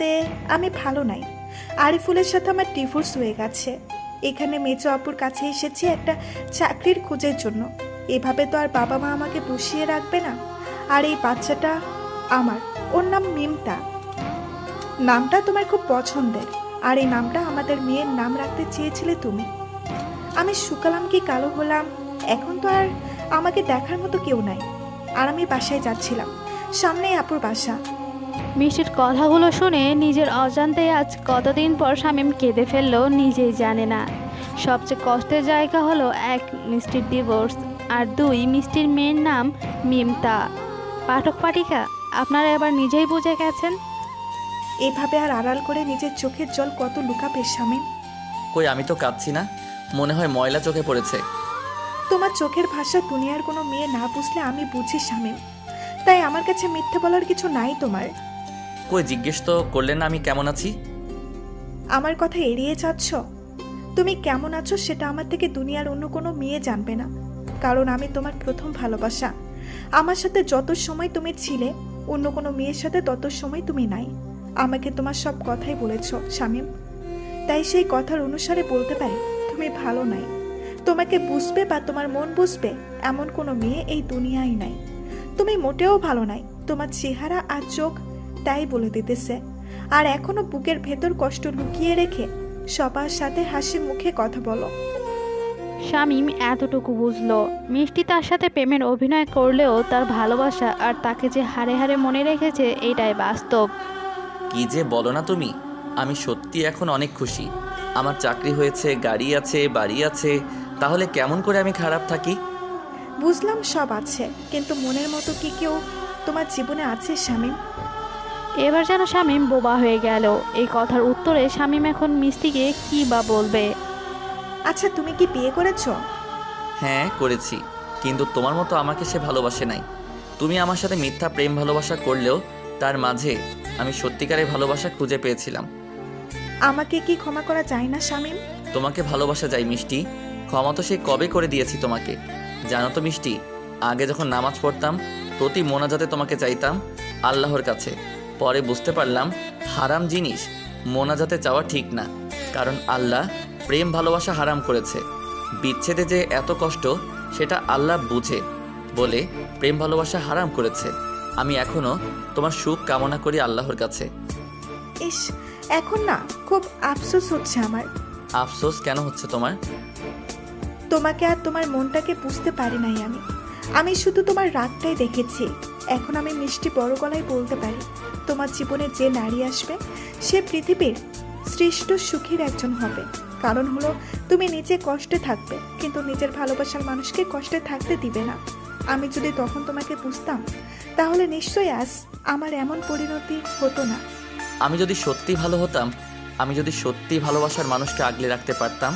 বলতে আমি ভালো নাই। আরিফুলের সাথে আমার ডিভোর্স হয়ে গেছে। এখানে মেজো আপুর কাছে এসেছি একটা চাকরির খোঁজের জন্য। এভাবে তো আর বাবা মা আমাকে বসিয়ে রাখবে না। আর এই বাচ্চাটা আমার। ওর নাম মিমতা। নামটা তোমার খুব পছন্দের। আর এই নামটা আমাদের মেয়ের নাম রাখতে চেয়েছিলে তুমি। আমি শুকালাম কি কালো হলাম? এখন তো আর আমাকে দেখার মতো কেউ নাই। আর আমি বাসায় যাচ্ছিলাম। সামনেই আপুর বাসা। মিষ্টির কথাগুলো শুনে নিজের অজান্তে আজ কতদিন পর শামীম কেঁদে ফেলল নিজেই জানে না। সবচেয়ে কষ্টের জায়গা হলো এক মিষ্টির ডিভোর্স আর দুই মিষ্টির মেয়ের নাম মিমতা। পাঠক পাঠিকা আপনারা এবার নিজেই বুঝে গেছেন। এভাবে আর আড়াল করে নিজের চোখের জল কত লুকাবে স্বামী কই আমি তো কাঁদছি না? মনে হয় ময়লা চোখে পড়েছে। তোমার চোখের ভাষা দুনিয়ার কোনো মেয়ে না বুঝলে আমি বুঝি স্বামী তাই আমার কাছে মিথ্যে বলার কিছু নাই তোমার। কই জিজ্ঞেস তো করলেন না আমি কেমন আছি? আমার কথা এড়িয়ে যাচ্ছ? তুমি কেমন আছো সেটা আমার থেকে দুনিয়ার অন্য কোনো মেয়ে জানবে না। কারণ আমি তোমার প্রথম ভালোবাসা। আমার সাথে যত সময় তুমি ছিলে, অন্য কোনো মেয়ের সাথে তত সময় তুমি নাই। আমাকে তোমার সব কথাই বলেছ, শামীম। তাই সেই কথার অনুসারে বলতে পারি, তুমি ভালো নাই। তোমাকে বুঝবে বা তোমার মন বুঝবে, এমন কোনো মেয়ে এই দুনিয়ায় নাই। তুমি মোটেও ভালো নাই। তোমার চেহারা আর চোখ তাই বলে দিতেছে। আর এখনও বুকের ভেতর কষ্ট লুকিয়ে রেখে সবার সাথে হাসি মুখে কথা বলো। শামীম এতটুকু বুঝলো। মিষ্টি তার সাথে প্রেমের অভিনয় করলেও তার ভালোবাসা আর তাকে যে হারে হারে মনে রেখেছে এটাই বাস্তব। কি যে বলো না তুমি? আমি সত্যি এখন অনেক খুশি। আমার চাকরি হয়েছে গাড়ি আছে বাড়ি আছে তাহলে কেমন করে আমি খারাপ থাকি? বুঝলাম সব আছে কিন্তু মনের মতো কি কেউ তোমার জীবনে আছে শামীম? এবার যেন শামীম বোবা হয়ে গেল। এই কথার উত্তরে শামীম এখন মিষ্টিকে কি বা বলবে? আচ্ছা তুমি কি বিয়ে করেছ? হ্যাঁ করেছি। কিন্তু তোমার মতো আমাকে সে ভালোবাসে নাই। তুমি আমার সাথে মিথ্যা প্রেম ভালোবাসা করলেও তার মাঝে আমি সত্যিকারের ভালোবাসা খুঁজে পেয়েছিলাম। আমাকে কি ক্ষমা করা যায় না শামীম? তোমাকে ভালোবাসা যায় মিষ্টি। ক্ষমা তো সে কবে করে দিয়েছি তোমাকে? জানো তো মিষ্টি আগে যখন নামাজ পড়তাম প্রতি মোনাজাতে তোমাকে চাইতাম আল্লাহর কাছে। পরে বুঝতে পারলাম হারাম জিনিস মোনাজাতে চাওয়া ঠিক না। কারণ আল্লাহ প্রেম ভালোবাসা হারাম করেছে। বিচ্ছেদে যে এত কষ্ট সেটা আল্লাহ বুঝে বলে প্রেম ভালোবাসা হারাম করেছে। আমি এখনও তোমার সুখ কামনা করি আল্লাহর কাছে। ইস এখন না খুব আফসোস হচ্ছে আমার। আফসোস কেন হচ্ছে তোমার? তোমাকে আর তোমার মনটাকে বুঝতে পারি নাই আমি। আমি শুধু তোমার রাগটাই দেখেছি। এখন আমি মিষ্টি বড় গলায় বলতে পারি। তোমার জীবনে যে নারী আসবে সে পৃথিবীর শ্রেষ্ঠ সুখীর একজন হবে। কারণ হলো তুমি নিজে কষ্টে থাকবে কিন্তু নিজের ভালোবাসার মানুষকে কষ্টে থাকতে দিবে না। আমি যদি তখন তোমাকে বুঝতাম তাহলে নিশ্চয়ই আজ আমার এমন পরিণতি হতো না। আমি যদি সত্যি ভালো হতাম আমি যদি সত্যি ভালোবাসার মানুষকে আগলে রাখতে পারতাম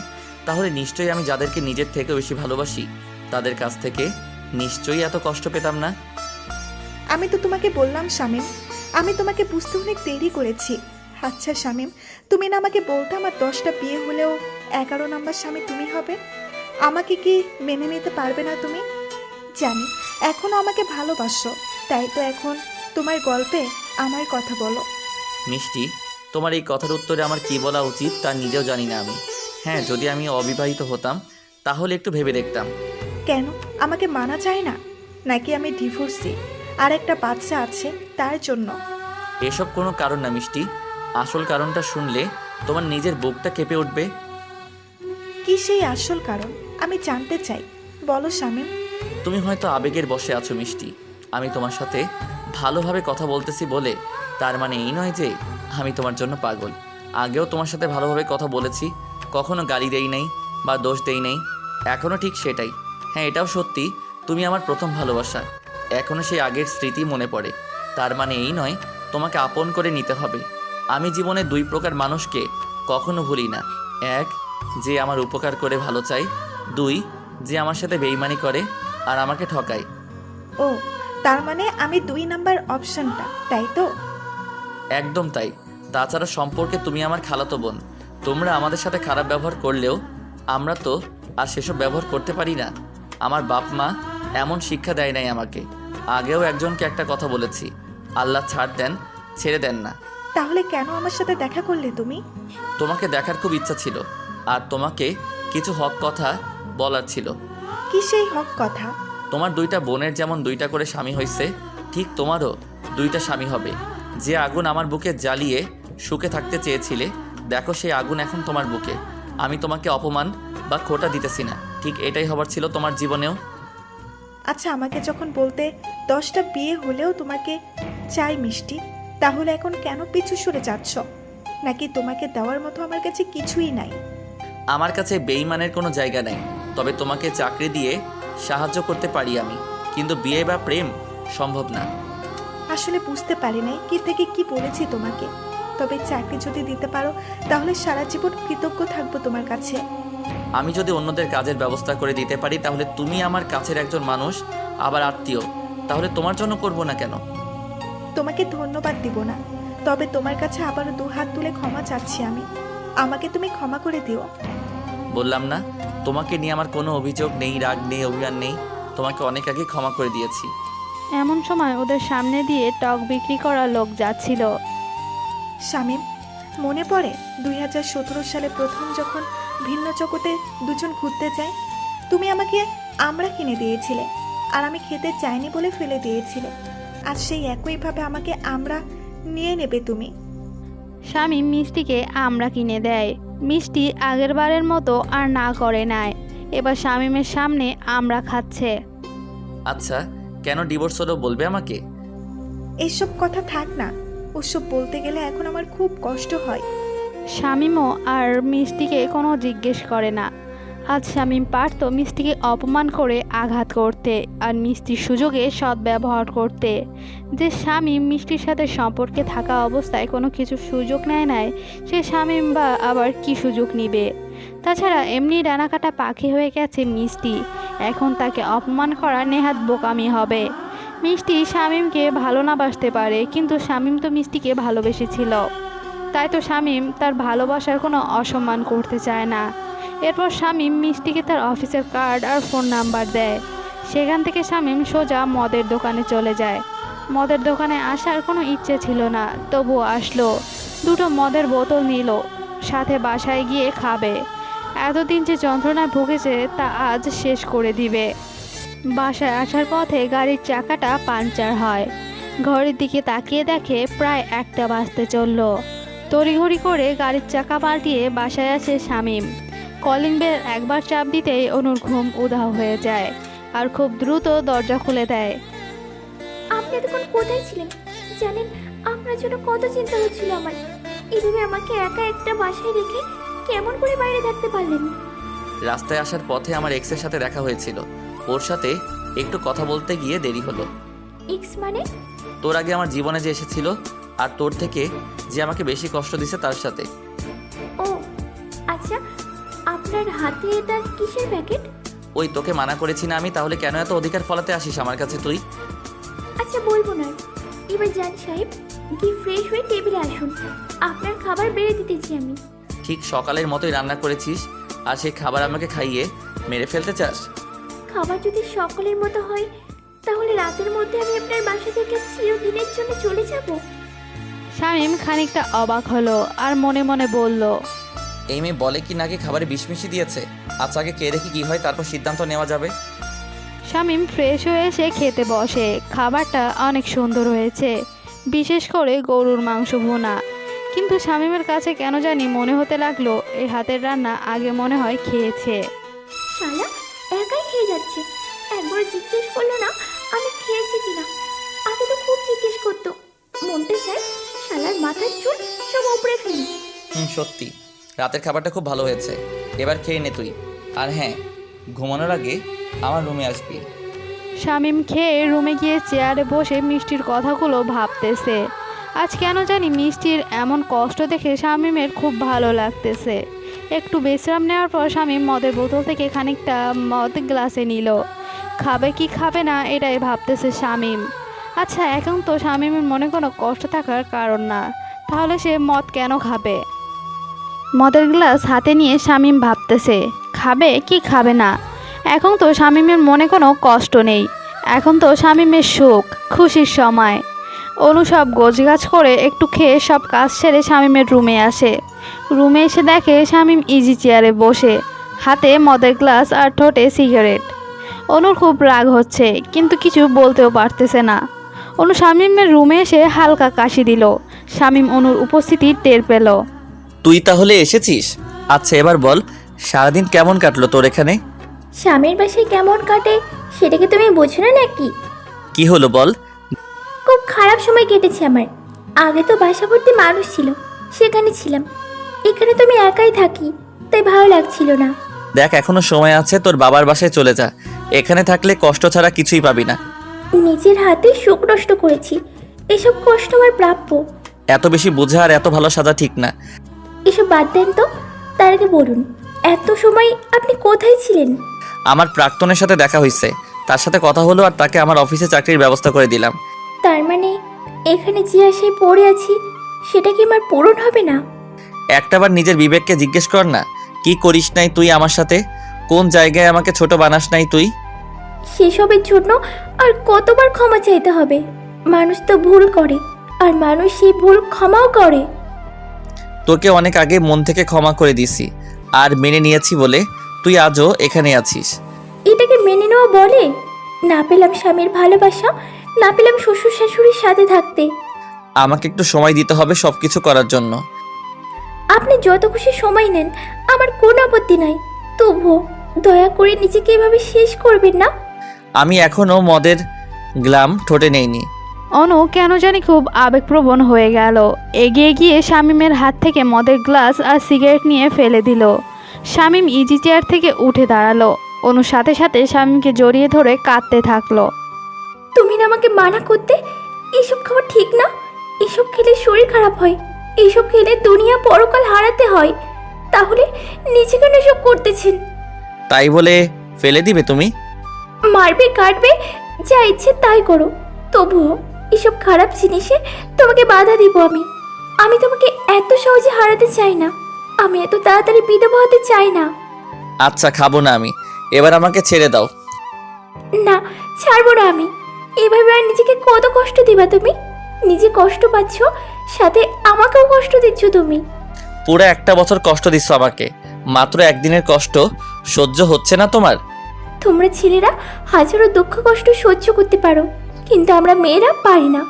তাহলে নিশ্চয়ই আমি যাদেরকে নিজের থেকে বেশি ভালোবাসি তাদের কাছ থেকে নিশ্চয়ই এত কষ্ট পেতাম না। আমি তো তোমাকে বললাম শামীম আমি তোমাকে বুঝতে অনেক দেরি করেছি। আচ্ছা শামীম তুমি না আমাকে বলতে আমার দশটা বিয়ে হলেও এগারো নম্বর স্বামী তুমি হবে? আমাকে কি মেনে নিতে পারবে না তুমি? জানি এখনও আমাকে ভালোবাসো তাই তো এখন তোমার গল্পে আমার কথা বলো। মিষ্টি তোমার এই কথার উত্তরে আমার কি বলা উচিত তা নিজেও জানি না আমি। হ্যাঁ যদি আমি অবিবাহিত হতাম তাহলে একটু ভেবে দেখতাম। কেন? আমাকে মানা যায় না? নাকি আমি ডিভোর্সি আর একটা বাচ্চা আছে তার জন্য। এসব কোনো কারণ না মিষ্টি। আসল কারণটা শুনলে তোমার নিজের বুকটা কেঁপে উঠবে। কি সেই আসল কারণ? আমি জানতে চাই। বলো শামীম। তুমি হয়তো আবেগের বসে আছো মিষ্টি। আমি তোমার সাথে ভালোভাবে কথা বলতেছি বলে তার মানে এই নয় যে আমি তোমার জন্য পাগল। আগেও তোমার সাথে ভালোভাবে কথা বলেছি কখনো গালি দেই নাই বা দোষ দেই নাই। এখনও ঠিক সেটাই। হ্যাঁ এটাও সত্যি তুমি আমার প্রথম ভালোবাসা। এখনও সেই আগের স্মৃতি মনে পড়ে। তার মানে এই নয় তোমাকে আপন করে নিতে হবে। আমি জীবনে দুই প্রকার মানুষকে কখনো ভুলি না। এক যে আমার উপকার করে ভালো চাই দুই যে আমার সাথে বেইমানি করে আর আমাকে ঠকায়। ও তার মানে আমি দুই নাম্বার অপশনটা তাই তো? একদম তাই। তাছাড়া সম্পর্কে তুমি আমার খালাতো বোন। তোমরা আমাদের সাথে খারাপ ব্যবহার করলেও আমরা তো আর সেসব ব্যবহার করতে পারি না। আমার বাপ মা এমন শিক্ষা দেয় নাই আমাকে। আগেও একজনকে একটা কথা বলেছি। আল্লাহ ছাড় দেন ছেড়ে দেন না। তাহলে কেন আমার সাথে দেখা করলে তুমি? তোমাকে দেখার খুব ইচ্ছা ছিল আর তোমাকে কিছু হক কথা বলার ছিল। কি সেই হক কথা? তোমার দুইটা বোনের যেমন দুইটা করে স্বামী হয়েছে ঠিক তোমারও দুইটা স্বামী হবে। যে আগুন আমার বুকে জ্বালিয়ে সুখে থাকতে চেয়েছিলে দেখো সেই আগুন এখন তোমার বুকে। আমি তোমাকে অপমান বা খোটা দিতেছি না ঠিক এটাই হবার ছিল তোমার জীবনেও। আচ্ছা আমাকে যখন বলতে দশটা বিয়ে হলেও তোমাকে চাই মিষ্টি তাহলে এখন কেন পিছু সরে যাচ্ছ? নাকি তোমাকে দেওয়ার মতো আমার কাছে কিছুই নাই? আমার কাছে বেইমানের কোনো জায়গা নেই তবে তোমাকে চাকরি দিয়ে সাহায্য করতে পারি আমি কিন্তু বিয়ে বা প্রেম সম্ভব না। আসলে বুঝতে পারি নাই কি থেকে কি বলেছি তোমাকে তবে চাকরি যদি দিতে পারো তাহলে সারা জীবন কৃতজ্ঞ থাকব তোমার কাছে। আমি যদি অন্যদের কাজের ব্যবস্থা করে দিতে পারি তাহলে তুমি আমার কাছের একজন মানুষ আবার আত্মীয়। তাহলে তোমার জন্য করব না কেন? তোমাকে ধন্যবাদ দিব না। তবে তোমার কাছে আবারও দু হাত তুলে ক্ষমা চাচ্ছি আমি। আমাকে তুমি ক্ষমা করে দিও। বললাম না তোমাকে নিয়ে আমার কোনো অভিযোগ নেই রাগ নেই অভিমান নেই। তোমাকে অনেক আগে ক্ষমা করে দিয়েছি। এমন সময় ওদের সামনে দিয়ে টক বিক্রি করা লোক যাচ্ছিল। শামীম মনে পড়ে দুই হাজার সতেরো সালে প্রথম যখন ভিন্ন জগতে দুজন ঘুরতে যাই তুমি আমাকে আমরা কিনে দিয়েছিলে আর আমি খেতে চাইনি বলে ফেলে দিয়েছিলে। আজ সেই একইভাবে আমাকে আমরা নিয়ে নেবে তুমি। স্বামী মিষ্টিকে আমরা কিনে দেয়। মিষ্টি আগের বারের মতো আর না করে নাই। এবার শামিমের সামনে আমরা খাচ্ছে। আচ্ছা কেন ডিভোর্স হলো বলবে আমাকে? এইসব কথা থাক না। ওসব বলতে গেলে এখন আমার খুব কষ্ট হয়। শামিমও আর মিষ্টিকে কোনো জিজ্ঞেস করে না। আজ শামিম পারত মিষ্টিকে অপমান করে আঘাত করতে আর মিষ্টির সুযোগে সদ্ব্যবহার করতে। যে স্বামী মিষ্টির সাথে সম্পর্কে থাকা অবস্থায় কোনো কিছু সুযোগ নেয় নাই, সে শামিম বা আবার কি সুযোগ নিবে? তাছাড়া এমনি ডানাকাটা পাখি হয়ে গেছে মিষ্টি। এখন তাকে অপমান করা নেহাত বোকামি হবে। মিষ্টি শামিমকে ভালো না বাসতে পারে, কিন্তু শামিম তো মিষ্টিকে ভালোবেসেছিল। তাই তো শামিম তার ভালোবাসার কোনো অসম্মান করতে চায় না। এরপর শামিম মিষ্টিকে তার অফিসের কার্ড আর ফোন নাম্বার দেয়। সেখান থেকে শামিম সোজা মদের দোকানে চলে যায়। মদের দোকানে আসার কোনো ইচ্ছে ছিল না, তবুও আসলো। দুটো মদের বোতল নিল, সাথে বাসায় গিয়ে খাবে। এতদিন যে যন্ত্রণায় ভুগেছে তা আজ শেষ করে দিবে। বাসায় আসার পথে গাড়ির চাকাটা পাঞ্চার হয়। ঘরের দিকে তাকিয়ে দেখে প্রায় একটা বাজতে চলল। তড়িঘড়ি করে গাড়ির চাকা পাল্টিয়ে বাসায় আসে শামীম। কলিং বেল একবার চাপ দিতেই অনুর ঘুম উধাও হয়ে যায় আর খুব দ্রুত দরজা খুলে দেয়। আপনি এতক্ষণ কোথায় ছিলেন? জানেন আপনার জন্য কত চিন্তা হচ্ছিল আমার। এভাবে আমাকে একা একটা বাসায় রেখে কেমন করে বাইরে থাকতে পারলেন? রাস্তায় আসার পথে আমার এক্সের সাথে দেখা হয়েছিল। ওর সাথে একটু কথা বলতে গিয়ে দেরি হলো। এক্স মানে? তোর আগে আমার জীবনে যে এসেছিল আর তোর থেকে যে আমাকে বেশি কষ্ট দিছে তার সাথে। ও আচ্ছা আপনার হাতে এটা কিসের প্যাকেট? ওই তোকে মানা করেছি না আমি তাহলে কেন এত অধিকার ফলাতে আসিস আমার কাছে তুই? আচ্ছা বলব না। এবার যান সাহেব কি ফ্রেশ হয়ে টেবিলে আসুন। আপনার খাবার বেড়ে দিতেছি আমি। ঠিক সকালের মতোই রান্না করেছিস আর সেই খাবার আমাকে খাইয়ে মেরে ফেলতে চাস? খাবার যদি সকলের মতো হয় তাহলে রাতের মধ্যে আমি আপনার বাসা থেকে চিরদিনের জন্য চলে যাব? শামিম খানিকটা অবাক হলো আর মনে মনে বলল এই মেয়ে বলে কি নাকি খাবারে বিষ মিশিয়ে দিয়েছে? আচ্ছা আগে কে দেখি কি হয় তারপর সিদ্ধান্ত নেওয়া যাবে। শামিম ফ্রেশ হয়ে এসে খেতে বসে। খাবারটা অনেক সুন্দর হয়েছে বিশেষ করে গরুর মাংস ভুনা। কিন্তু শামিমের কাছে কেন জানি মনে হতে লাগল এই হাতের রান্না আগে মনে হয় খেয়েছে। শালা একাই খেয়ে যাচ্ছে। একবার জিজ্ঞেস করল না আমি খেয়েছি কিনা? আগে তো খুব জিজ্ঞেস করতো। মনটা চায় শালার মাথার চুল সব উপরে ফেলি। হুম সত্যি। রাতের খাবারটা খুব ভালো হয়েছে। এবার খেয়ে নে তুই। আর হ্যাঁ ঘুমানোর আগে আমার রুমে আসবি। শামিম খেয়ে রুমে গিয়ে চেয়ারে বসে মিষ্টির কথাগুলো ভাবতেছে। আজ কেন জানি মিষ্টির এমন কষ্ট দেখে শামিমের খুব ভালো লাগতেছে। একটু বিশ্রাম নেওয়ার পর শামিম মদের বোতল থেকে খানিকটা মদ গ্লাসে নিল। খাবে কি খাবে না এটাই ভাবতেছে শামিম। আচ্ছা এখন তো শামিমের মনে কোনো কষ্ট থাকার কারণ না। তাহলে সে মদ কেন খাবে? মদের গ্লাস হাতে নিয়ে শামিম ভাবতেছে, খাবে কি খাবে না? এখন তো শামিমের মনে কোনো কষ্ট নেই। এখন তো শামিমের সুখ, খুশির সময়। অনু সব গোছগাছ করে একটু খেয়ে সব কাজ সেরে শামিমের রুমে আসে। রুমে এসে দেখে শামিম ইজি চেয়ারে বসে, হাতে মদের গ্লাস আর ঠোঁটে সিগারেট অনুর খুব রাগ হচ্ছে, কিন্তু কিছু বলতেও পারতেছে না। অনু শামিমের রুমে এসে হালকা কাশি দিল। শামিম অনুর উপস্থিতি টের পেল। তুই তাহলে এসেছিস? আচ্ছা এবার বল সারাদিন কেমন কাটলো তোর এখানে? স্বামীর বাসায় কেমন কাটে সেটা কি তুমি বোঝো না নাকি? কি হলো বল? খুব খারাপ সময় কেটেছে আমার। আগে তো বাসা ভর্তি মানুষ ছিল সেখানে ছিলাম। এখানে তো আমি একাই থাকি তাই ভালো লাগছিল না। দেখ এখনও সময় আছে তোর বাবার বাসায় চলে যা। এখানে থাকলে কষ্ট ছাড়া কিছুই পাবি না। নিজের হাতে সুখ নষ্ট করেছি। এসব কষ্ট আমার প্রাপ্য। এত বেশি বোঝা আর এত ভালো সাজা ঠিক না। এসব বাদ দেন তো। তার আগে বলুন এত সময় আপনি কোথায় ছিলেন? আমার প্রাক্তনের সাথে দেখা হয়েছে তার সাথে কথা হলো আর তাকে আমার অফিসে চাকরির ব্যবস্থা করে দিলাম। তার মানে এখানে যে আশায় পড়ে আছি সেটা কি আমার পূরণ হবে না? একটাবার নিজের বিবেককে জিজ্ঞেস কর না কি করিস নাই তুই আমার সাথে? কোন জায়গায় আমাকে ছোট বানাস নাই তুই? সেসবের জন্য আর কতবার ক্ষমা চাইতে হবে? মানুষ তো ভুল করে আর মানুষ সেই ভুল ক্ষমাও করে। তোকে অনেক আগে মন থেকে ক্ষমা করে দিছি আর মেনে নিয়েছি বলে তুই আজও এখানে আছিস। এটাকে মেনে নেওয়া বলে? না পেলাম স্বামীর ভালোবাসা না পেলাম শ্বশুর শাশুড়ির সাথে থাকতে। আমাকে একটু সময় দিতে হবে সব কিছু করার জন্য। আপনি যত খুশি সময় নেন আমার কোনো আপত্তি নাই। তবুও দয়া করে নিজেকে এভাবে শেষ করবেন না। আমি এখনও মদের গ্লাম ঠোঁটে নেইনি। অনু কেন জানি খুব আবেগপ্রবণ হয়ে গেল। এগিয়ে গিয়ে শামিমের হাত থেকে মদের গ্লাস আর সিগারেট নিয়ে ফেলে দিল। শামিম ইজি চেয়ার থেকে উঠে দাঁড়াল। অনুর সাথে সাথে শামিমকে জড়িয়ে ধরে কাঁদতে থাকল। তুমি না আমাকে মানা করতে? এসব খাওয়া ঠিক না। এসব খেলে শরীর খারাপ হয়। এসব খেলে দুনিয়া পরকাল হারাতে হয়। তাহলে নিজে কেন এসব করতেছেন। তাই বলে ফেলে দিবে তুমি? মারবে কাটবে যা ইচ্ছে তাই করো। তবুও এসব খারাপ জিনিসে তোমাকে বাধা দিব আমি। আমি তোমাকে এত সহজে হারাতে চাই না। আমি এত তাড়াতাড়ি বিধবা হতে চাই না। আচ্ছা খাব না আমি। এবার আমাকে ছেড়ে দাও। না ছাড়বো না আমি। এভাবে আর নিজেকে কত কষ্ট দিবা তুমি? নিজে কষ্ট পাচ্ছ সাথে আমাকেও কষ্ট দিচ্ছ তুমি। পুরো একটা বছর কষ্ট দিচ্ছ আমাকে। মাত্র একদিনের কষ্ট সহ্য হচ্ছে না তোমার? তোমরা ছেলেরা হাজারো দুঃখ কষ্ট সহ্য করতে পারো কিন্তু আমরা মেয়েরা পারি না।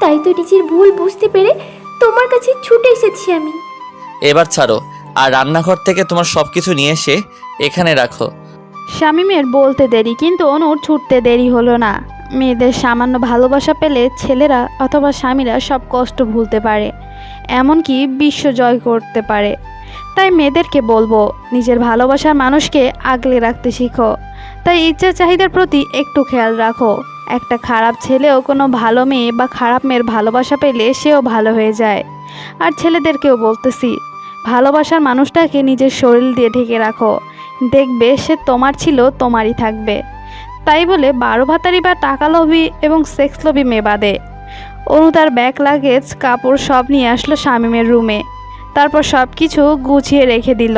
তাই তো নিজের ভুল বুঝতে পেরে তোমার কাছে ছুটে এসেছি আমি। এবার ছাড়ো আর রান্নাঘর থেকে তোমার সব কিছু নিয়ে এসে এখানে রাখো। শামিমের বলতে দেরি কিন্তু অনুর ছুটতে দেরি হলো না। মেয়েদের সামান্য ভালোবাসা পেলে ছেলেরা অথবা স্বামীরা সব কষ্ট ভুলতে পারে এমনকি বিশ্ব জয় করতে পারে। তাই মেয়েদেরকে বলব নিজের ভালোবাসার মানুষকে আগলে রাখতে শিখো। তাই ইচ্ছা চাহিদার প্রতি একটু খেয়াল রাখো। একটা খারাপ ছেলেও কোনো ভালো মেয়ে বা খারাপ মেয়ের ভালোবাসা পেলে সেও ভালো হয়ে যায়। আর ছেলেদেরকেও বলতেছি, ভালোবাসার মানুষটাকে নিজের শরীর দিয়ে ঢেকে রাখো। দেখবে সে তোমার ছিল, তোমারই থাকবে। তাই বলে বারো ভাতারি বা টাকা লোভী এবং সেক্স লোভী মেয়ে বাদে। অনু তার ব্যাগ, লাগেজ, কাপড় সব নিয়ে আসলো শামিমের রুমে। তারপর সব কিছু গুছিয়ে রেখে দিল।